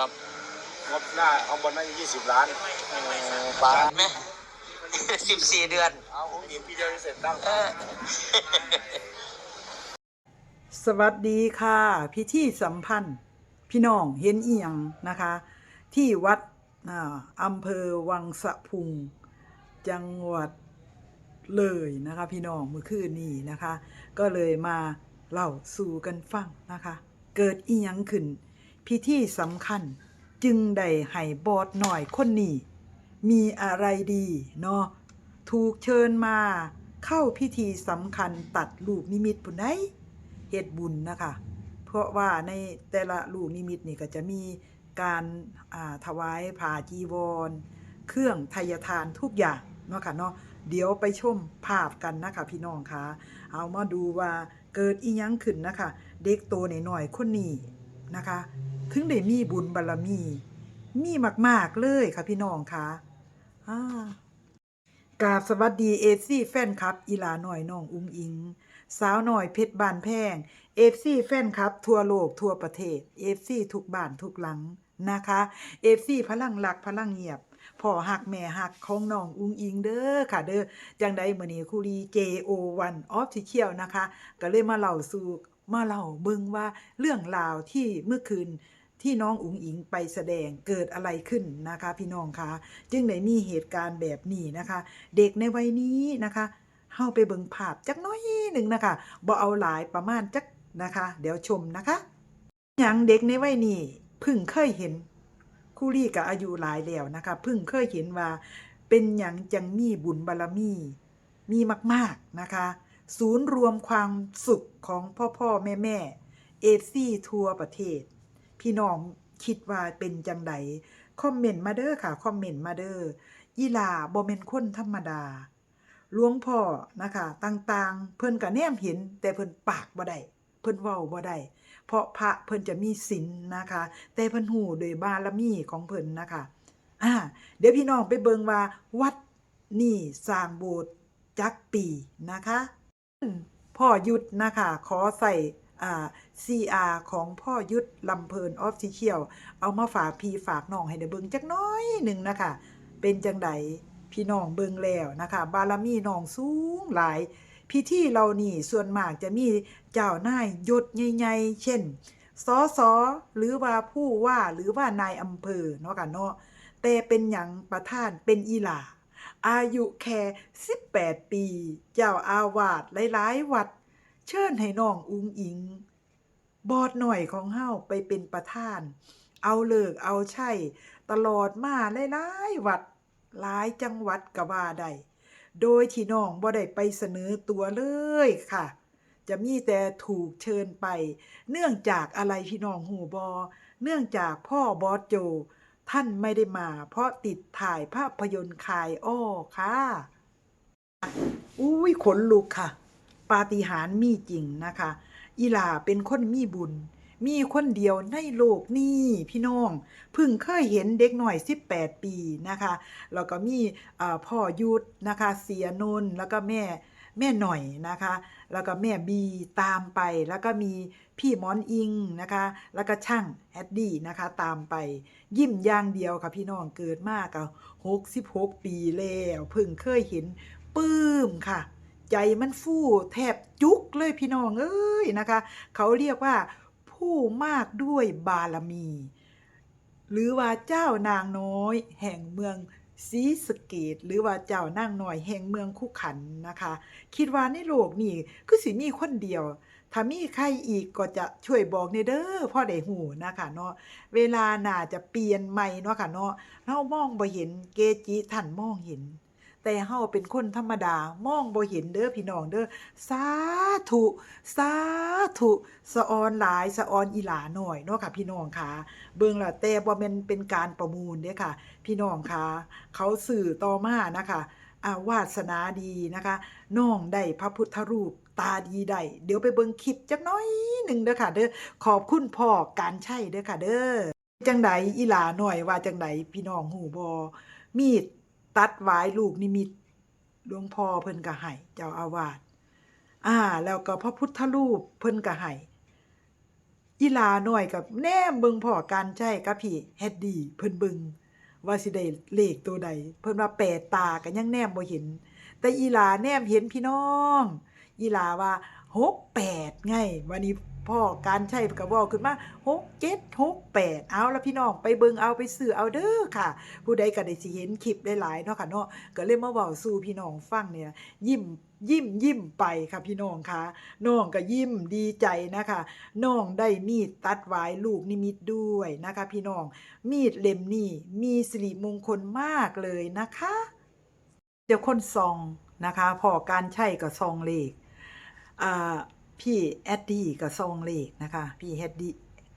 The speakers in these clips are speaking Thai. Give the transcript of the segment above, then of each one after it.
ครับงบหน้าเอาบอลน่าจะยี่สิบล้านปาดไหมสิบสี่เดือน เอาผมยิงพี่เดียวจะเสร็จตั้งเออสวัสดีค่ะ พิธีสัมพันธ์ พี่น้องเห็นอีหยังนะคะ ที่วัดอ่าอำเภอวังสะพุง จังหวัดเลยนะคะ พี่น้องเมื่อคืนนี้นะคะ ก็เลยมาเล่าสู่กันฟังนะคะ เกิดอีหยังขึ้น พิธีสำคัญ จึงได้ให้บอดหน่อยคนนี้ มีอะไรดีเนาะถูกเชิญมาเข้าพิธีสำคัญตัดลูกนิมิตปุ่นไดเฮ็ดบุญนะคะ เพราะว่าในแต่ละลูกนิมิตนี่ก็จะมีการาถวายผ้าจีวร เครื่องไทยทานทุกอย่างเนาะค่ะเนาะเดี๋ยวไปชมภาพกันนะคะพี่น้องคะเอามาดูว่าเกิดอีหยังขึ้นนะคะ เด็กโตหน่อยๆคนนี้นะคะ ถึงได้มีบุญบารมี มีมาก ๆ เลยค่ะพี่น้องคะอ่ากราบสวัสดีเอฟซีแฟนคลับ อีลาหน่อยน้องอุ้งอิง สาวหน่อยเพชรบานแพงเอฟซีแฟนคลับ ทั่วโลกทั่วประเทศเอฟซีทุกบ้านทุกหลังนะคะเอฟซีพลังหลักพลังเงียบพ่อหักแม่หักของน้องอุ้งอิงเด้อค่ะเด้อจังใดมื้อนี้ครูรี JO1 Official นะคะ ก็เลยมาเล่าสู่มาเล่าเบิ่งว่าเรื่องราวที่เมื่อคืน ที่น้องอุ๋งอิงไปแสดงเกิดอะไรขึ้นนะคะ พี่น้องคะจึงได้มีเหตุการณ์แบบนี้นะคะ เด็กในวัยนี้นะคะเฮาไปเบิ่งภาพจักน้อยหนึ่งนะคะบ่เอาหลายประมาณจักนะคะ เดี๋ยวชมนะคะหยังเด็กในวัยนี้พิ่งเคยเห็นครูรี่ก็อายุหลายแล้วนะคะพิ่งเคยเห็นว่าเป็นหยังจังมีบุญบารมี มีมากๆนะคะ ศูนย์รวมความสุขของพ่อพ่อแม่แม่เอซีทั่วประเทศ พี่น้องคิดว่าเป็นจังไดคอมเมนต์มาเด้อค่ะ คอมเมนต์มาเด้ออีลาบ่แม่นคนธรรมดาหลวงพ่อนะคะ ต่างๆ เพิ่นก็แนมเห็น แต่เพิ่นปากบ่ได้เพิ่นเว้าบ่ได้เพราะพระเพิ่นจะมีศีลนะคะ แต่เพิ่นหูโดยบารมีของเพิ่นนะคะอ่าเดี๋ยวพี่น้องไปเบิงว่า วัดนี่สร้างโบสถ์จักปีนะคะพ่อยุทธนะคะ ขอใส่ CR ของพ่อยุทธลำเพลินออฟฟิเชียลเอามาฝากพี่ฝากน้องให้ได้เบิ่งจักน้อยหนึ่งนะคะ เป็นจังไดพี่น้องเบิงแล้วนะคะ บารมีน้องสูงหลาย พิธีเรานี่ส่วนมากจะมีเจ้านายยศใหญ่ๆเช่นสอสอหรือว่าผู้ว่าหรือว่านายอำเภอเนาะค่ะเนาะแต่เป็นหยังประธานเป็นอีหลาอายุแค่18 ปี เจ้าอาวาสหลายๆ วัด เชิญให้น้องอุงอิง บอดหน่อยของเฮาไปเป็นประธาน เอาเลิกเอาใช่ตลอดมาหลายๆวัดหลายจังหวัดก็ว่าได้โดยที่น้องบ่ได้ไปเสนอตัวเลยค่ะ จะมีแต่ถูกเชิญไป เนื่องจากอะไรพี่น้องหูบอ เนื่องจากพ่อบอสโจ ท่านไม่ได้มา เพราะติดถ่ายภาพยนตร์คายอ้อค่ะ อุ้ยขนลุกค่ะ ปาฏิหาริย์มีจริงนะคะอีหลาเป็นคนมีบุญ มีคนเดียวในโลกนี้พี่น้องเพิ่งเคยเห็นเด็กหน่อย 18 ปีนะคะแล้วก็มีพ่อยุทธนะคะเสียนนท์แล้วก็แม่แม่หน่อยนะคะ แล้วก็แม่บีตามไป แล้วก็มีพี่หมอนอิงนะคะ แล้วก็ช่างแอดดี้นะคะ ตามไป ยิ้มย่างเดียวค่ะพี่น้องเกิดมากก็66ปีแล้วเพิ่งเคยเห็นปื้มค่ะ ใจมันฟู่แทบจุกเลยพี่น้องเอ้ยนะคะ เขาเรียกว่า ผู้มากด้วยบารมี หรือว่าเจ้านางน้อย แห่งเมืองศรีสเกตหรือว่าเจ้านางน้อยแห่งเมืองคุขันนะคะ คิดว่าในโลกนี้คือสิมีคนเดียวถ้ามีใครอีกก็จะช่วยบอกในเด้อพ่อได้หูนะคะเนาะเวลาน่าจะเปลี่ยนใหม่เนาะค่ะเนาะเรามองบ่เห็นเกจิท่านมองเห็น แต่เฮาเป็นคนธรรมดามองบ่เห็นเด้อพี่น้องเด้อสาธุสาธุสะออนหลายสะออนอีหลาหน่อยเนาะค่ะ พี่น้องค่ะ เบิ่งละแต่บ่แม่นเป็นการประมูลเด้อค่ะ พี่น้องค่ะ เขาสื่อต่อมานะคะอาวาสนาดีนะคะน้องได้พระพุทธรูปตาดีได้เดี๋ยวไปเบิ่งคลิปจักน้อยหนึ่งเด้อค่ะเด้อขอบคุณพ่อการใช่เด้อค่ะเด้อจังใดอีหลาหน่อยว่าจังใดพี่น้องหูบอมีด ตัดหวายลูกนิมิตหลวงพ่อเพิ่นก็ให้เจ้าอาวาสอ่า แล้วก็พระพุทธรูปเพิ่นก็ให้อีลาหน่อยกับแนมเบิงพ่อการใช้กับพี่เฮ็ดดี เพิ่นเบิงว่าสิได้เลขตัวใด เพิ่นว่าแปดตาก็ยังแนมบ่เห็น แต่อีลาแนมเห็นพี่น้อง อีลาว่าหกแปดไงวันนี้ พ่อการใช้ก็เว้าขึ้นมาหกเจ็ดหกแปดเอาละพี่น้องไปเบิงเอาไปซื้อเอาเด้อค่ะ ผู้ใดก็ได้สิเห็นคลิปหลายๆเนาะค่ะเนาะก็เลยมาเว้าสู่พี่น้องฟังเนี่ยยิ้มยิ้มยิ้มไปค่ะพี่น้องคะน้องก็ยิ้มดีใจนะคะน้องได้มีดตัดหวายลูกนิมิตด้วยนะคะ พี่น้องมีดเล่มนี้มีสิริมงคลมากเลยนะคะ เดี๋ยวคนซองนะคะพอการใช่กับซองเลขอ่า พี่แอดดี้กับซองเลขนะคะ พี่แฮดดี้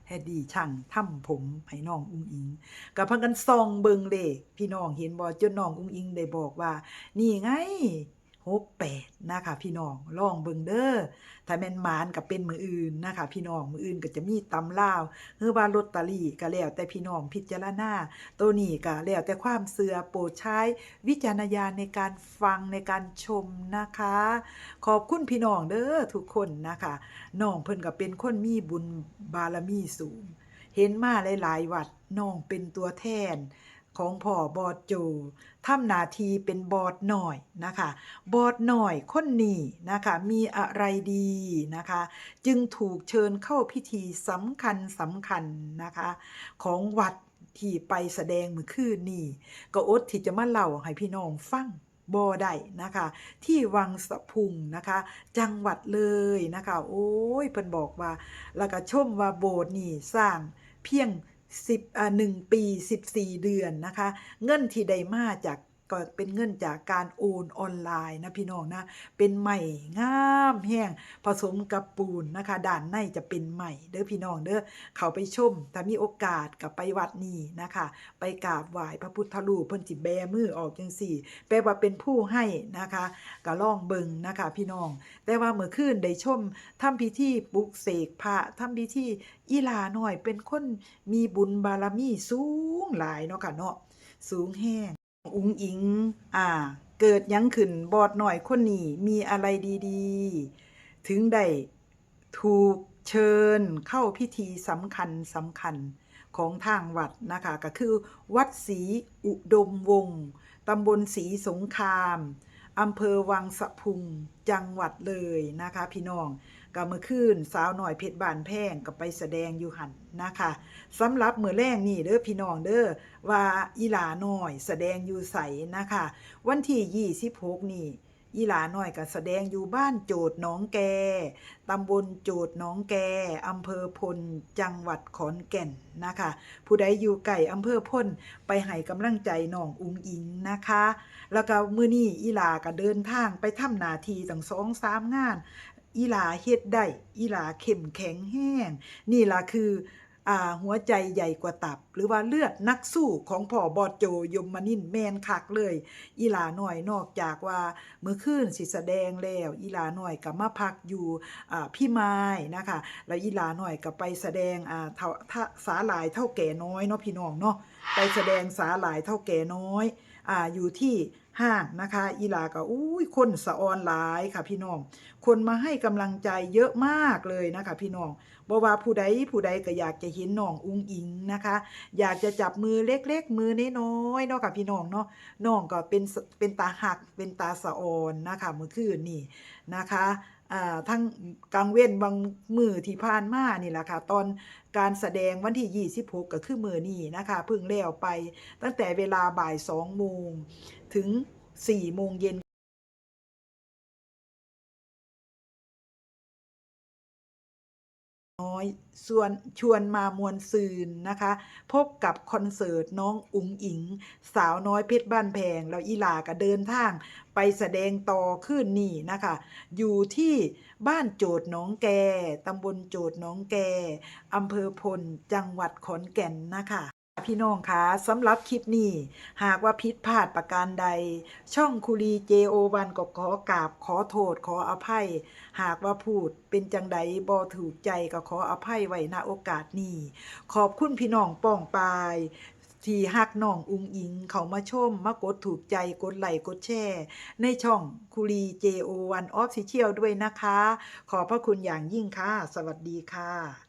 แฮดดี้ช่างทำผมให้น้องอุ้งอิงกับพังกันซองเบิงเลขพี่น้องเห็นบอจนน้องอุ้งอิงได้บอกว่า นี่ไง หกแปดนะคะพี่น้องลองเบิงเด้อถ้าแม่นหมานกับเป็นมืออื่นนะคะพี่น้องมืออื่นก็จะมีตำลาวเฮือว่าลอตเตอรี่ก็แล้วแต่พี่น้องพิจารณาตัวนี้ก็แล้วแต่ความเสือโปรดใช้วิจารณญาณในการฟังในการชมนะคะ ขอบคุณพี่น้องเด้อทุกคนนะคะน้องเพิ่นก็เป็นคนมีบุญบารมีสูง เห็นมาหลายๆวัดน้องเป็นตัวแทน ของพ่อบอดโจทำนาทีเป็นบอดหน่อยนะคะ บอดหน่อยคนนี้นะคะ มีอะไรดีนะคะ จึงถูกเชิญเข้าพิธีสำคัญสำคัญนะคะ ของวัดที่ไปแสดงเมื่อคืนนี้ก็อดที่จะมาเล่าให้พี่น้องฟังบ่ได้นะคะ ที่วังสะพุงนะคะ จังหวัดเลยนะคะ โอ้ยเพิ่นบอกว่า แล้วก็ชมว่าโบสถ์นี่สร้างเพียง 10อ่า1ปี 14 เดือนนะคะ เงินที่ได้มาจาก ก็เป็นเงินจากการโอนออนไลน์นะพี่น้องนะ เป็นใหม่งามแห้งผสมกับปูนนะคะ ด้านในจะเป็นใหม่เด้อพี่น้องเด้อเขาไปชมถ้ามีโอกาสกับไปวัดนี้นะคะ ไปกราบไหว้พระพุทธรูปเพิ่นจิแบมือออกจังสี่แปลว่าเป็นผู้ให้นะคะก็ล่องเบิงนะคะ พี่น้อง แต่ว่าเมื่อคืนได้ชมทำพิธีปลุกเสกพระทำพิธีอีลาหน่อยเป็นคนมีบุญบารมีสูงหลายเนาะค่ะเนาะสูงแห้ง อุงอิง อ่า เกิดยังขึ้นบอดหน่อยคนนี้มีอะไรดีๆ ถึงได้ถูกเชิญเข้าพิธีสำคัญสำคัญของทางวัดนะคะ ก็คือวัดศรีอุดมวงศ์ตำบลศรีสงครามอำเภอวังสะพุงจังหวัดเลยนะคะ พี่น้อง ก็เมื่อคืนสาวหน่อยเพชรบานแพงก็ไปแสดงอยู่หันนะคะสำหรับมือแรกนี่เด้อพี่น้องเด้อว่าอีหลาน้อยแสดงอยู่ใสนะคะ วันที่26นี่อีหลาน้อยก็แสดงอยู่บ้านโจดหน้องแก ตำบลโจดหน้องแก อำเภอพล จังหวัดขอนแก่นนะคะ ผู้ใดอยู่ไก่อำเภอพล ไปให้กำลังใจน้องอุ้งอิงนะคะ แล้วก็มือนี้อีหลาก็เดินทางไปทำนาทีตั้งสองสามงาน อีลาเฮ็ดได้ อีลาเข้มแข็งแห้ง นี่ล่ะคืออ่าหัวใจใหญ่กว่าตับ หรือว่าเลือดนักสู้ของพ่อบอดโจยมนินแมนคักเลย อีลาหน่อยนอกจากว่าเมื่อคืนสิแสดงแล้ว อีลาหน่อยก็มาพักอยู่อ่าพี่ไม้นะคะแล้วอีลาหน่อยก็ไปแสดงเท่าท่าสาหลายเท่าแก่น้อยเนาะพี่น้องเนาะไปแสดงสาหลายเท่าแก่น้อยอ่าอยู่ที่ ห้างนะคะอีลาก็อุ้ยคนสะออนหลายค่ะพี่น้อง คนมาให้กำลังใจเยอะมากเลยนะคะพี่น้องบ่ว่าผู้ใดผู้ใดก็อยากจะเห็นน้องอุ้งอิงนะคะ อยากจะจับมือเล็กๆ มือน้อยๆเนาะค่ะพี่น้องเนาะน้องก็เป็นเป็นตาหักเป็นตาสะออนนะคะเมื่อคืนนี่นะคะทั้งกลางเว้นบางมือที่ผ่านมานี่แหละค่ะ ตอนการแสดงวันที่ 26 ก็คือมือนี่นะคะเพิ่งแล้วไปตั้งแต่เวลาบ่าย2โมง ถึง4โมงเย็นน้อยส่วนชวนมามวลซืนนะคะ พบกับคอนเสิร์ตน้องอุ๋งอิง สาวน้อยเพชรบ้านแพงแล้วอีหลาก็เดินทาง ไปแสดงต่อขึ้นนี่นะคะ อยู่ที่บ้านโจดหน้องแกตำบลโจดหน้องแกอำเภอพลจังหวัดขอนแก่นนะคะ พี่น้องคะสำหรับคลิปนี้ หากว่าผิดพลาดประการใด ช่องคุรีเจโอวันก็ขอกราบขอโทษขออภัย หากว่าพูดเป็นจังใดบ่ถูกใจก็ขออภัยไว้ณโอกาสนี้ ขอบคุณพี่น้องป้องปายที่ฮักน้องอุงอิงเขามาชม มากดถูกใจกดไลค์กดแชร์ ในช่องคุรี JO1 Official ด้วยนะคะ ขอพระคุณอย่างยิ่งค่ะ สวัสดีค่ะ